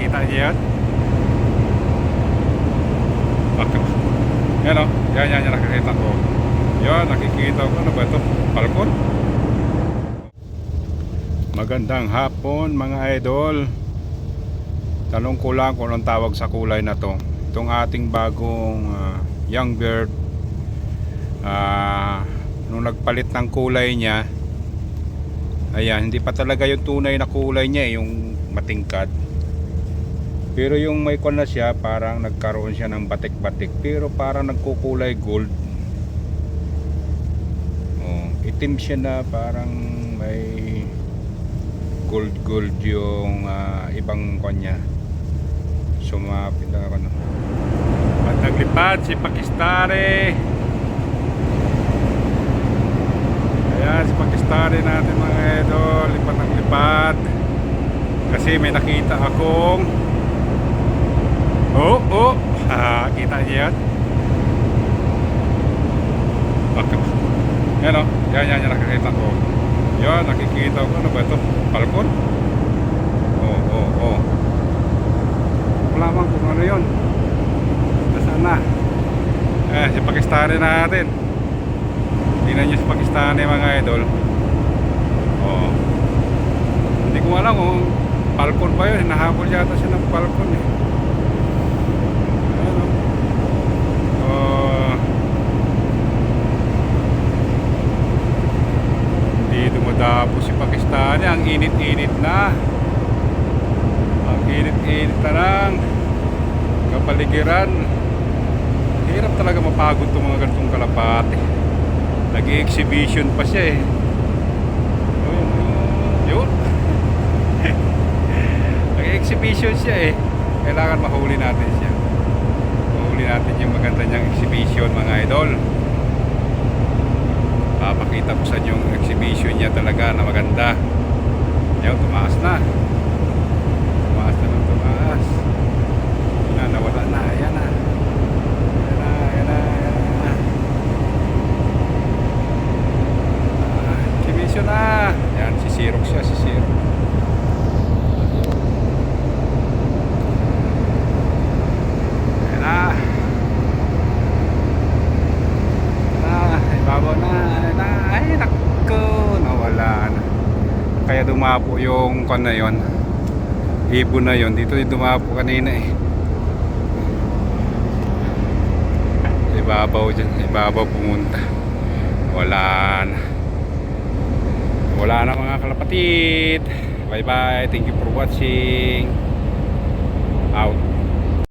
Kita niyo yan? Bakit? Yan o. Yan, yan, yan nakikita ko. Yan, nakikita ko. Ano ba ito? Balkon? Magandang hapon mga idol. Tanong ko lang kung anong tawag sa kulay na to. Itong ating bagong ah, young bird. Ah, nung nagpalit ng kulay niya, ayan, hindi pa talaga yung tunay na kulay niya, eh, yung matingkad. Pero yung may kon na siya, parang nagkaroon siya ng batik-batik. Pero parang nagkukulay gold. Oh, itim siya na parang may gold gold yung ah, ibang kanya. Sumapit lang ako no. At naglipad si Pakistani. Ayan si Pakistani natin mga idol. Lipat ng lipat. Kasi may nakita akong Oh, oh. Ha, kita niyo? Bakit? Yan o. Yan, yan, yan nakikita ko. Yan, nakikita ko. Ano ba ito? Balkon? Oo, oo, oo. Wala man kung ano yun. Nasaan na? Eh, si Pakistani natin. Tingnan niyo si Pakistani mga idol. Oo. Hindi ko alam kung balkon ba yun. Hinahabol yata siya ng balkon eh. Ano? Oh. Hindi dumadapo si Pakistani. Ang init-init na. Ang init-init na lang. Kapaligiran. Hirap talaga mapagod itong mga ganitong kalapate. Nag-exhibition pa siya eh. Yun. Nag-exhibition siya eh. Kailangan mahuli natin siya. Mahuli natin yung maganda niyang exhibition mga idol. Papakita ko sa inyo yung exhibition niya talaga na maganda. Yan, tumaas na. Tumaas na ng tumaas. Yun na, nawala na. Ayan na. Ayan na, ayan na, ayan na. Ah, exhibition na. Yan, si Xerox siya, si Xerox. Ayan na. Ah, ibabaw na. Ayan na. Ay, naku. Nawala na. Kaya dumapo yung kon na yon. Ibon na yon. Dito yung dumapo kanina eh. Ibabaw dyan. Ibabaw pumunta. Wala na. Wala na mga kalapatid. Bye bye. Thank you for watching.